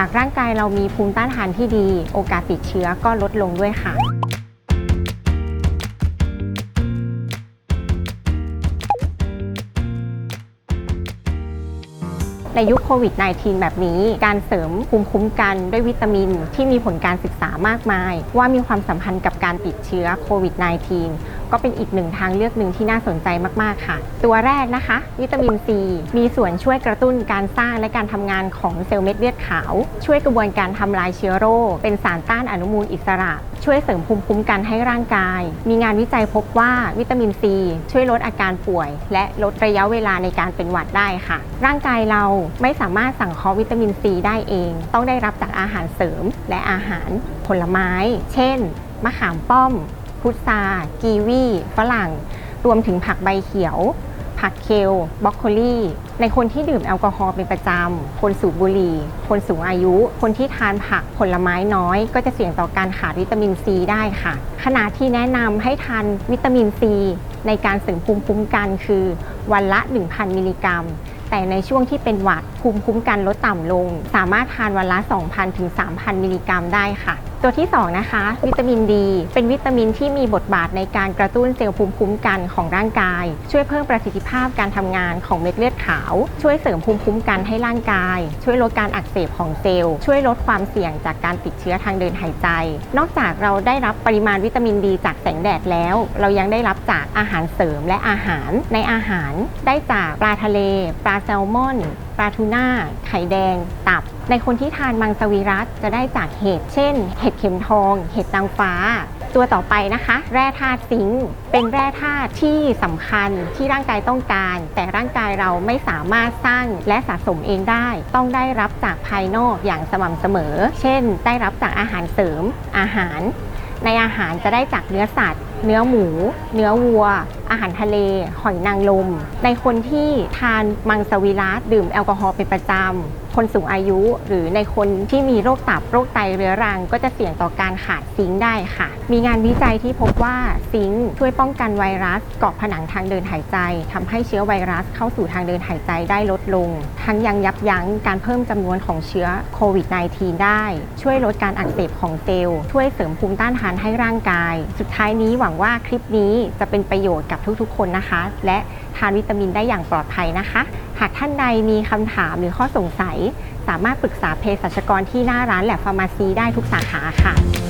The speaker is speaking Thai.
หากร่างกายเรามีภูมิต้านทานที่ดี โอกาสติดเชื้อก็ลดลงด้วยค่ะ ในยุคโควิด -19 แบบนี้ การเสริมภูมิคุ้มกันด้วยวิตามินที่มีผลการศึกษามากมาย ว่ามีความสัมพันธ์กับการติดเชื้อโควิด -19 ก็เป็นอีกหนึ่งทางเลือกหนึ่งที่น่าสนใจมากๆค่ะ ตัวแรกนะคะ วิตามินซีมีส่วนช่วยกระตุ้นการสร้างและการทำงานของเซลล์เม็ดเลือดขาว ช่วยกระบวนการทำลายเชื้อโรค เป็นสารต้านอนุมูลอิสระ ช่วยเสริมภูมิคุ้มกันให้ร่างกาย มีงานวิจัยพบว่าวิตามินซีช่วยลดอาการป่วย และลดระยะเวลาในการเป็นหวัดได้ค่ะ ร่างกายเราไม่สามารถสั่งเคาะวิตามินซีได้เอง ต้องได้รับจากอาหารเสริมและอาหารผลไม้ เช่น มะขามป้อม พุทรากีวีฝรั่ง รวมถึงผักใบเขียว ผักเคลบรอกโคลีในคนที่ดื่มแอลกอฮอล์เป็นประจำ คนสูบบุหรี่ คนสูงอายุ คนที่ทานผักผลไม้น้อย ก็จะเสี่ยงต่อการขาดวิตามินซีได้ค่ะ ขณะที่แนะนำให้ทานวิตามินซีในการเสริมภูมิคุ้มกันคือ วันละ 1,000 มิลลิกรัม แต่ในช่วงที่เป็นหวัดภูมิคุ้มกันลดต่ำลง สามารถทานวันละ 2,000ถึง3,000 มิลลิกรัมได้ค่ะ ตัวที่2นะคะวิตามินดี เป็นวิตามินที่มีบทบาทในการกระตุ้นเซลล์ภูมิคุ้มกันของร่างกาย ช่วยเพิ่มประสิทธิภาพการทำงานของเม็ดเลือดขาว ช่วยเสริมภูมิคุ้มกันให้ร่างกาย ช่วยลดการอักเสบของเซลล์ ช่วยลดความเสี่ยงจากการติดเชื้อทางเดินหายใจ นอกจากเราได้รับปริมาณวิตามินดีจากแสงแดดแล้ว เรายังได้รับจากอาหารเสริมและอาหารในอาหาร ได้จากปลาทะเล ปลาแซลมอนปลาทูน่าไข่แดง ตับ ในคนที่ทานมังสวิรัตจะได้จากเห็ดเช่น เห็ดเข็มทอง เห็ดนางฟ้า ตัวต่อไปนะคะ แร่ธาตุซิงค์เป็นแร่ธาตุที่สำคัญที่ร่างกายต้องการ แต่ร่างกายเราไม่สามารถสร้างและสะสมเองได้ ต้องได้รับจากภายนอกอย่างสม่ำเสมอ เช่น ได้รับจากอาหารเสริม อาหาร ในอาหารจะได้จากเนื้อสัตว์เนื้อหมู เนื้อวัว อาหารทะเล หอยนางรมในคนที่ทานมังสวิรัตดื่มแอลกอฮอล์เป็นประจำ คนสูงอายุหรือในคนที่มีโรคตับโรคไตเรื้อรัง ก็จะเสี่ยงต่อการขาดซิงค์ได้ค่ะ มีงานวิจัยที่พบว่าซิงค์ช่วยป้องกันไวรัสเกาะผนังทางเดินหายใจทำให้เชื้อไวรัสเข้าสู่ทางเดินหายใจได้ลดลง ทั้งยังยับยั้งการเพิ่มจำนวนของเชื้อโควิด -19 ได้ ช่วยลดการอักเสบของเซลล์ช่วยเสริมภูมิต้านทานให้ร่างกาย สุดท้ายนี้หวังว่าคลิปนี้จะเป็นประโยชน์กับทุกๆ คนนะคะ และทานวิตามินได้อย่างปลอดภัยนะคะหากท่านใดมีคำถามหรือข้อสงสัย สามารถปรึกษาเภสัชกรที่หน้าร้านแลบฟาร์มาซีได้ทุกสาขาค่ะ